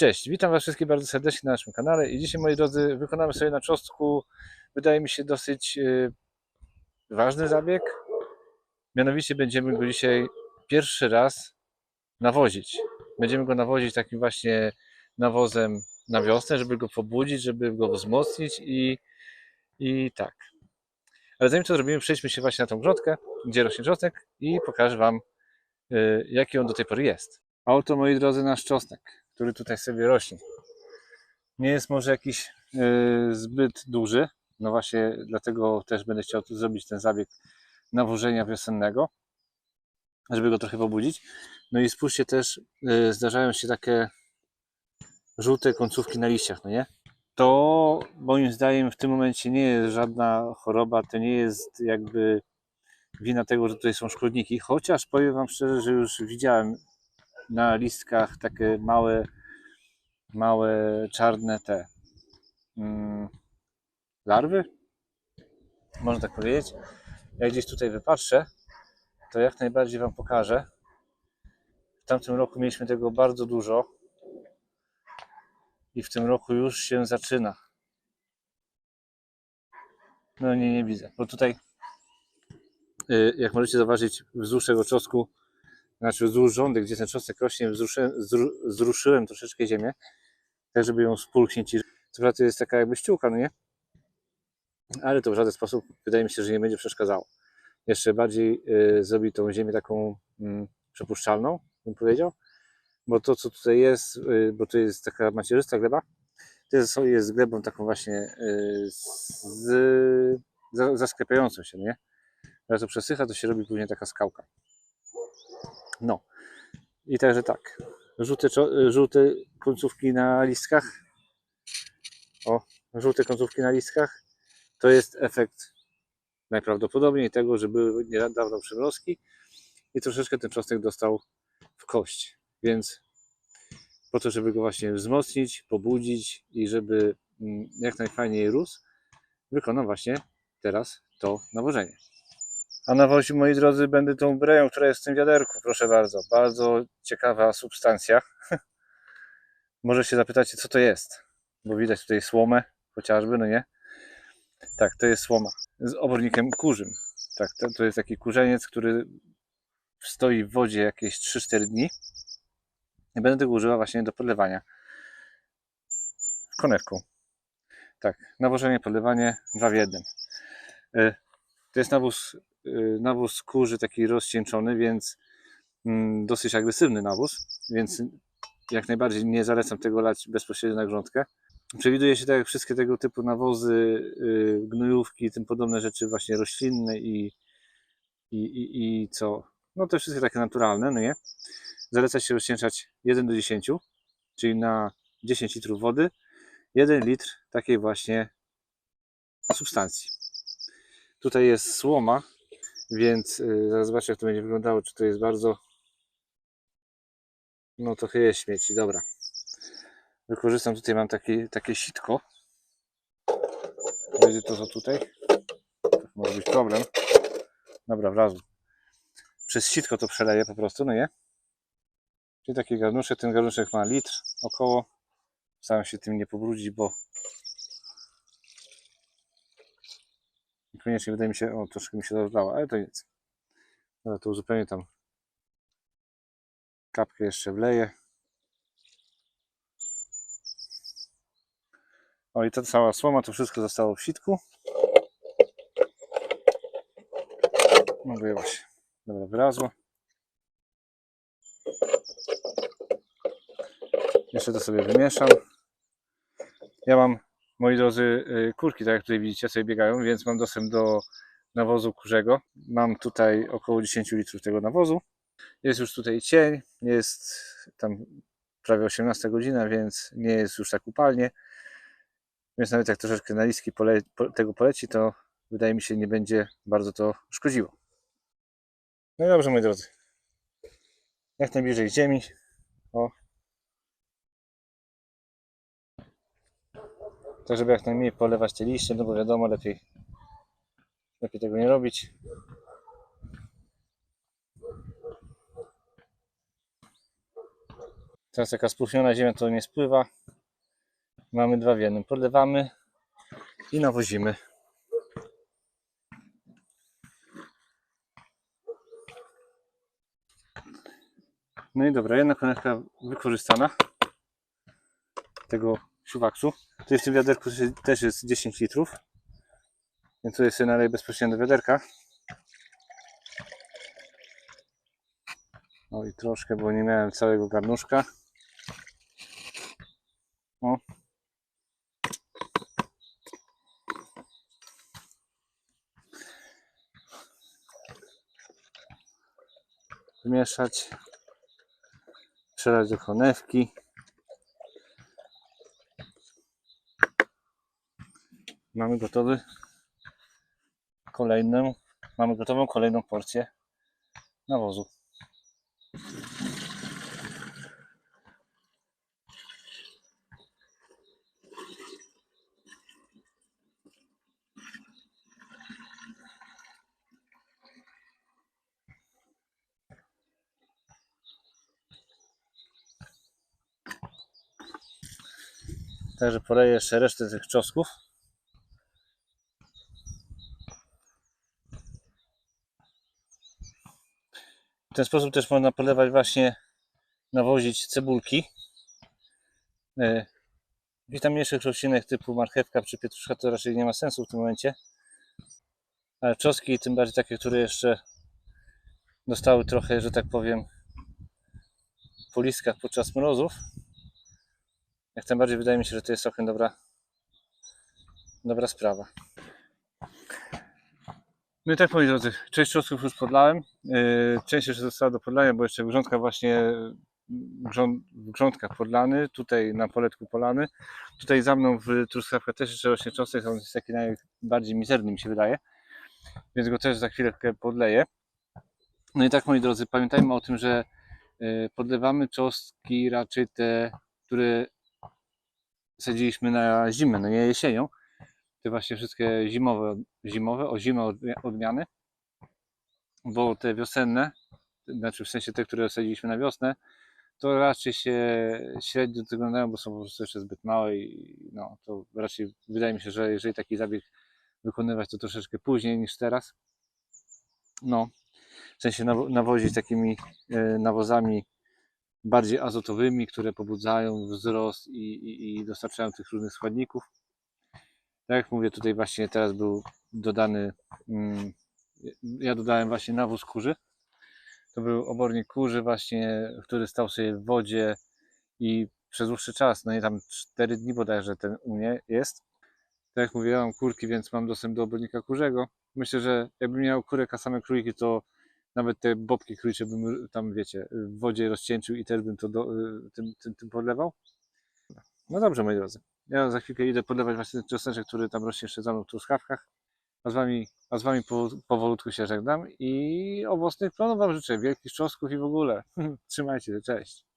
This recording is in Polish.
Cześć, witam Was wszystkich bardzo serdecznie na naszym kanale i dzisiaj moi drodzy wykonamy sobie na czosnku wydaje mi się dosyć y, ważny zabieg. Mianowicie będziemy go dzisiaj pierwszy raz nawozić. Będziemy go nawozić takim właśnie nawozem na wiosnę, żeby go pobudzić, żeby go wzmocnić i, i tak. Ale zanim to zrobimy, przejdźmy się właśnie na tą grzotkę, gdzie rośnie czosnek i pokażę Wam y, jaki on do tej pory jest. A oto moi drodzy nasz czosnek który tutaj sobie rośnie. Nie jest może jakiś yy, zbyt duży, no właśnie dlatego też będę chciał tu zrobić ten zabieg nawożenia wiosennego, żeby go trochę pobudzić. No i spójrzcie też, yy, zdarzają się takie żółte końcówki na liściach, no nie? To moim zdaniem w tym momencie nie jest żadna choroba, to nie jest jakby wina tego, że tutaj są szkodniki, chociaż powiem Wam szczerze, że już widziałem na listkach takie małe, małe czarne te mm, larwy, można tak powiedzieć. Jak gdzieś tutaj wypatrzę, to jak najbardziej Wam pokażę. W tamtym roku mieliśmy tego bardzo dużo i w tym roku już się zaczyna. No nie, nie widzę, bo tutaj y, jak możecie zauważyć wzdłuż tego czosnku znaczy wzdłuż rządy, gdzie ten czosnek rośnie, wzruszyłem, zru, zruszyłem troszeczkę ziemię, tak żeby ją spulchnić. Co prawda jest taka jakby ściółka, no nie? Ale to w żaden sposób wydaje mi się, że nie będzie przeszkadzało. Jeszcze bardziej y, zrobi tą ziemię taką y, przepuszczalną, bym powiedział. Bo to, co tutaj jest, y, bo to jest taka macierzysta gleba, to jest, glebą taką właśnie y, z, z, zasklepiającą się, nie? Jak to przesycha, to się robi później taka skałka. No. I także tak. Żółte, żółte końcówki na listkach. O, żółte końcówki na listkach. To jest efekt najprawdopodobniej tego, że były niedawno przymrozki i troszeczkę ten czosnek dostał w kość. Więc po to, żeby go właśnie wzmocnić, pobudzić i żeby mm, jak najfajniej rósł, wykonam właśnie teraz to nawożenie. A nawoził, moi drodzy, będę tą breją, która jest w tym wiaderku, proszę bardzo. Bardzo ciekawa substancja. Może się zapytacie, co to jest, bo widać tutaj słomę chociażby, no nie? Tak, to jest słoma z obornikiem kurzym. Tak, to, to jest taki kurzeniec, który stoi w wodzie jakieś 3-4 dni. I będę tego używał właśnie do podlewania konewką. Tak, nawożenie, podlewanie, dwa w jednym. Y, to jest nawóz nawóz kurzy taki rozcieńczony, więc mm, dosyć agresywny nawóz, więc jak najbardziej nie zalecam tego lać bezpośrednio na grządkę. Przewiduje się tak jak wszystkie tego typu nawozy, y, gnojówki i tym podobne rzeczy właśnie roślinne i, i, i, i co? No te wszystkie takie naturalne, no nie? Zaleca się rozcieńczać 1 do 10, czyli na 10 litrów wody 1 litr takiej właśnie substancji. Tutaj jest słoma, więc yy, zaraz zobaczę, jak to będzie wyglądało. Czy to jest bardzo. No trochę jest śmieci, dobra. Wykorzystam tutaj, mam takie, takie sitko. Będzie to co tutaj. To może być problem. Dobra, wrazł. Przez sitko to przeleję po prostu, no nie? Czyli taki garnuszek. Ten garnuszek ma litr około. Staram się tym nie pobrudzić, bo Koniecznie wydaje mi się, o troszkę mi się rozlało, ale to nic. Dobra, to uzupełnię tam kapkę jeszcze wleję. O i ta cała słoma, to wszystko zostało w sitku. No wyjęło się. Dobra, wyrazło. Jeszcze to sobie wymieszam. Ja mam moi drodzy, y, kurki, tak jak tutaj widzicie, sobie biegają, więc mam dostęp do nawozu kurzego. Mam tutaj około 10 litrów tego nawozu. Jest już tutaj cień, jest tam prawie 18 godzina, więc nie jest już tak upalnie. Więc nawet jak troszeczkę na listki pole, tego poleci, to wydaje mi się nie będzie bardzo to szkodziło. No i dobrze, moi drodzy. Jak najbliżej ziemi. O, tak żeby jak najmniej polewać te liście, no bo wiadomo, lepiej, lepiej tego nie robić. Teraz taka spróchniona ziemia to nie spływa. Mamy dwa w jednym. Podlewamy i nawozimy. No i dobra, jedna konewka wykorzystana tego siuwaksu. Tutaj w tym wiaderku też jest 10 litrów. Więc tutaj sobie naleję bezpośrednio do wiaderka. O i troszkę, bo nie miałem całego garnuszka. O. Wymieszać. Przelać do konewki. Mamy gotowy kolejną, mamy gotową kolejną porcję nawozu. Także poleję jeszcze resztę tych czosnków. W ten sposób też można polewać właśnie, nawozić cebulki. E, Jakichś tam mniejszych roślinek typu marchewka czy pietruszka to raczej nie ma sensu w tym momencie. Ale czoski, tym bardziej takie, które jeszcze dostały trochę, że tak powiem, po listkach podczas mrozów. Jak bardziej wydaje mi się, że to jest całkiem dobra, dobra sprawa. No i tak moi drodzy, część czosnków już podlałem. Yy, Część jeszcze została do podlania, bo jeszcze grządka właśnie w grządkach podlany, tutaj na poletku polany. Tutaj za mną w truskawkach też jeszcze rośnie czosnek, on jest taki najbardziej mizerny mi się wydaje. Więc go też za chwilkę podleję. No i tak moi drodzy, pamiętajmy o tym, że yy, podlewamy czosnki raczej te, które sadziliśmy na zimę, no nie jesienią. Te właśnie wszystkie zimowe, zimowe o zimę odmi- odmiany. Bo te wiosenne, znaczy w sensie te, które sadziliśmy na wiosnę, to raczej się średnio wyglądają, bo są po prostu jeszcze zbyt małe i no, to raczej wydaje mi się, że jeżeli taki zabieg wykonywać, to troszeczkę później niż teraz. No, w sensie nawo- nawozić takimi e, nawozami bardziej azotowymi, które pobudzają wzrost i, i, i dostarczają tych różnych składników. Tak jak mówię, tutaj właśnie teraz był dodany, mm, ja dodałem właśnie nawóz kurzy. To był obornik kurzy właśnie, który stał sobie w wodzie i przez dłuższy czas, no i tam 4 dni bodajże ten u mnie jest. Tak jak mówię, ja mam kurki, więc mam dostęp do obornika kurzego. Myślę, że jakbym miał kurek, a same to nawet te bobki królicze bym tam, wiecie, w wodzie rozcieńczył i też bym to do, tym, tym, tym podlewał. No dobrze, moi drodzy. Ja za chwilkę idę podlewać właśnie ten czosneczek, który tam rośnie jeszcze za mną w truskawkach. A z wami, a z wami po, powolutku się żegnam i owocnych planów wam życzę. Wielkich czosnków i w ogóle. Trzymajcie się, cześć.